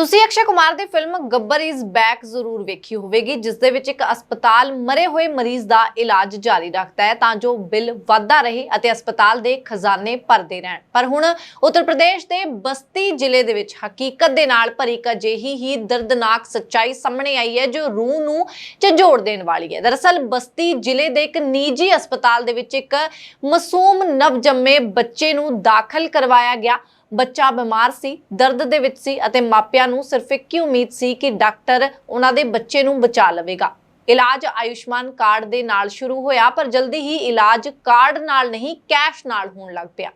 ਤੁਸੀਂ ਅਕਸ਼ੇ ਕੁਮਾਰ ਦੀ film Gabbar is back ਜ਼ਰੂਰ ਵੇਖੀ ਹੋਵੇਗੀ, ਜਿਸ ਦੇ ਵਿੱਚ ਇੱਕ ਹਸਪਤਾਲ ਮਰੇ ਹੋਏ ਮਰੀਜ਼ ਦਾ ਇਲਾਜ ਜਾਰੀ ਰੱਖਦਾ ਹੈ ਤਾਂ ਜੋ ਬਿੱਲ ਵਧਦਾ ਰਹੇ ਅਤੇ ਹਸਪਤਾਲ ਦੇ ਖਜ਼ਾਨੇ ਭਰਦੇ ਰਹਿਣ। ਪਰ ਹੁਣ ਉੱਤਰ ਪ੍ਰਦੇਸ਼ ਦੇ ਬਸਤੀ ਜ਼ਿਲ੍ਹੇ ਦੇ ਵਿੱਚ ਹਕੀਕਤ ਦੇ ਨਾਲ ਭਰੀ ਇੱਕ ਅਜਿਹੀ ਹੀ ਦਰਦਨਾਕ ਸੱਚਾਈ ਸਾਹਮਣੇ ਆਈ ਹੈ, ਜੋ ਰੂਹ ਨੂੰ ਝੰਜੋੜ ਦੇਣ ਵਾਲੀ ਹੈ। ਦਰਅਸਲ ਬਸਤੀ ਜ਼ਿਲ੍ਹੇ ਦੇ ਇੱਕ ਨਿੱਜੀ ਹਸਪਤਾਲ ਦੇ ਵਿੱਚ ਇੱਕ ਮਾਸੂਮ ਨਵਜੰਮੇ ਬੱਚੇ ਨੂੰ ਦਾਖਲ ਕਰਵਾਇਆ ਗਿਆ। ਬੱਚਾ ਬਿਮਾਰ ਸੀ, ਦਰਦ ਦੇ ਵਿੱਚ ਸੀ ਅਤੇ ਮਾਪਿਆਂ ਨੂੰ ਸਿਰਫ ਇੱਕ ਹੀ ਉਮੀਦ ਸੀ ਕਿ ਡਾਕਟਰ ਉਹਨਾਂ ਦੇ ਬੱਚੇ ਨੂੰ ਬਚਾ ਲਵੇਗਾ। ਇਲਾਜ ਆਯੁਸ਼ਮਾਨ ਕਾਰਡ ਦੇ ਨਾਲ ਸ਼ੁਰੂ ਹੋਇਆ, ਪਰ ਜਲਦੀ ਹੀ ਇਲਾਜ ਕਾਰਡ ਨਾਲ ਨਹੀਂ, ਕੈਸ਼ ਨਾਲ ਹੋਣ ਲੱਗ ਪਿਆ।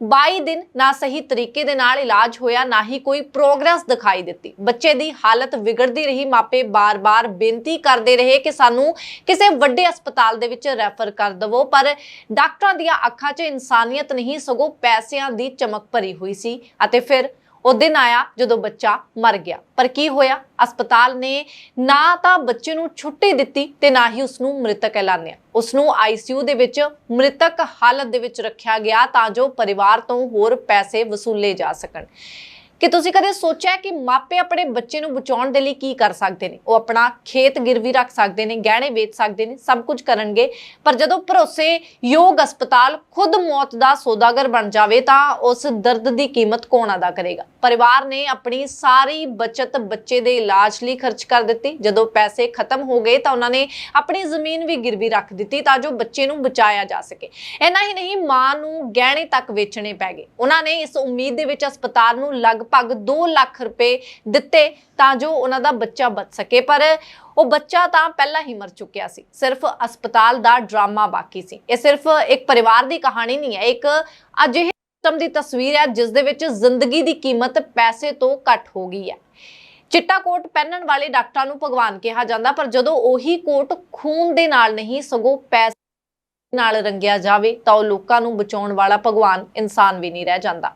22 ਦਿਨ ਨਾ ਸਹੀ ਤਰੀਕੇ ਦੇ ਨਾਲ ਇਲਾਜ ਹੋਇਆ, ਨਾ ਹੀ ਕੋਈ ਪ੍ਰੋਗਰੈਸ ਦਿਖਾਈ ਦਿੱਤੀ। ਬੱਚੇ ਦੀ ਹਾਲਤ ਵਿਗੜਦੀ ਰਹੀ, ਮਾਪੇ ਬਾਰ-ਬਾਰ ਬੇਨਤੀ ਕਰਦੇ ਰਹੇ ਕਿ ਸਾਨੂੰ ਕਿਸੇ ਵੱਡੇ ਹਸਪਤਾਲ ਦੇ ਵਿੱਚ ਰੈਫਰ ਕਰ ਦਵੋ, ਪਰ ਡਾਕਟਰਾਂ ਦੀਆਂ ਅੱਖਾਂ 'ਚ ਇਨਸਾਨੀਅਤ ਨਹੀਂ, ਸਗੋਂ ਪੈਸਿਆਂ ਦੀ ਚਮਕ ਭਰੀ ਹੋਈ ਸੀ। ਅਤੇ ਫਿਰ ਉਹ ਦਿਨ ਆਇਆ ਜਦੋਂ ਬੱਚਾ ਮਰ ਗਿਆ। ਪਰ ਕੀ ਹੋਇਆ? ਹਸਪਤਾਲ ਨੇ ਨਾ ਤਾਂ ਬੱਚੇ ਨੂੰ ਛੁੱਟੀ ਦਿੱਤੀ ਤੇ ਨਾ ਹੀ ਉਸ ਨੂੰ ਮ੍ਰਿਤਕ ਐਲਾਨਿਆ। ਉਸ ਨੂੰ ਆਈਸੀਯੂ ਦੇ ਵਿੱਚ ਮ੍ਰਿਤਕ ਹਾਲਤ ਦੇ ਵਿੱਚ ਰੱਖਿਆ ਗਿਆ ਤਾਂ ਜੋ ਪਰਿਵਾਰ ਤੋਂ ਹੋਰ ਪੈਸੇ ਵਸੂਲੇ ਜਾ ਸਕਣ। ਕਿ ਤੁਸੀਂ ਕਦੇ ਸੋਚਿਆ ਕਿ ਮਾਪੇ ਆਪਣੇ ਬੱਚੇ ਨੂੰ ਬਚਾਉਣ ਦੇ ਲਈ ਕੀ ਕਰ ਸਕਦੇ ਨੇ? ਉਹ ਆਪਣਾ ਖੇਤ ਗਿਰਵੀ ਰੱਖ ਸਕਦੇ ਨੇ, ਗਹਿਣੇ ਵੇਚ ਸਕਦੇ ਨੇ, ਸਭ ਕੁਝ ਕਰਨਗੇ। ਪਰ ਜਦੋਂ ਭਰੋਸੇ ਯੋਗ ਹਸਪਤਾਲ ਖੁਦ ਮੌਤ ਦਾ ਸੌਦਾਗਰ ਬਣ ਜਾਵੇ ਤਾਂ ਉਸ ਦਰਦ ਦੀ ਕੀਮਤ ਕੌਣ ਅਦਾ ਕਰੇਗਾ? ਪਰਿਵਾਰ ਨੇ ਆਪਣੀ ਸਾਰੀ ਬਚਤ ਬੱਚੇ ਦੇ ਇਲਾਜ ਲਈ ਖਰਚ ਕਰ ਦਿੱਤੀ। ਜਦੋਂ ਪੈਸੇ ਖਤਮ ਹੋ ਗਏ ਤਾਂ ਉਹਨਾਂ ਨੇ ਆਪਣੀ ਜ਼ਮੀਨ ਵੀ ਗਿਰਵੀ ਰੱਖ ਦਿੱਤੀ ਤਾਂ ਜੋ ਬੱਚੇ ਨੂੰ ਬਚਾਇਆ ਜਾ ਸਕੇ। ਇੰਨਾ ਹੀ ਨਹੀਂ, ਮਾਂ ਨੂੰ ਗਹਿਣੇ ਤੱਕ ਵੇਚਣੇ ਪੈ ਗਏ। ਉਹਨਾਂ ਨੇ ਇਸ ਉਮੀਦ ਦੇ ਵਿੱਚ ਹਸਪਤਾਲ ਨੂੰ ਲਗ ਲਗਭਗ 2 ਲੱਖ ਰੁਪਏ ਦਿੱਤੇ ਤਾਂ ਜੋ ਉਹਨਾਂ ਦਾ ਬੱਚਾ ਬਚ ਸਕੇ। ਪਰ ਉਹ ਬੱਚਾ ਤਾਂ ਪਹਿਲਾਂ ਹੀ ਮਰ ਚੁੱਕਿਆ ਸੀ। ਸਿਰਫ ਹਸਪਤਾਲ ਦਾ ਡਰਾਮਾ ਬਾਕੀ ਸੀ। ਇਹ ਸਿਰਫ ਇੱਕ ਪਰਿਵਾਰ ਦੀ ਕਹਾਣੀ ਨਹੀਂ ਹੈ। ਇੱਕ ਅਜਿਹੇ ਕਿਸਮ ਦੀ ਤਸਵੀਰ ਹੈ, ਜਿਸ ਦੇ ਵਿੱਚ ਜ਼ਿੰਦਗੀ ਦੀ ਕੀਮਤ ਪੈਸੇ ਤੋਂ ਘੱਟ ਹੋ ਗਈ ਹੈ। ਚਿੱਟਾ ਕੋਟ ਪਹਿਨਣ ਵਾਲੇ ਡਾਕਟਰਾਂ ਨੂੰ ਭਗਵਾਨ ਕਿਹਾ ਜਾਂਦਾ, ਪਰ ਜਦੋਂ ਉਹੀ ਕੋਟ ਖੂਨ ਦੇ ਨਾਲ ਨਹੀਂ, ਸਗੋਂ ਪੈਸੇ ਨਾਲ ਰੰਗਿਆ ਜਾਵੇ, ਤਾਂ ਉਹ ਲੋਕਾਂ ਨੂੰ ਬਚਾਉਣ ਵਾਲਾ ਭਗਵਾਨ ਇਨਸਾਨ ਵੀ ਨਹੀਂ ਰਹਿ ਜਾਂਦਾ।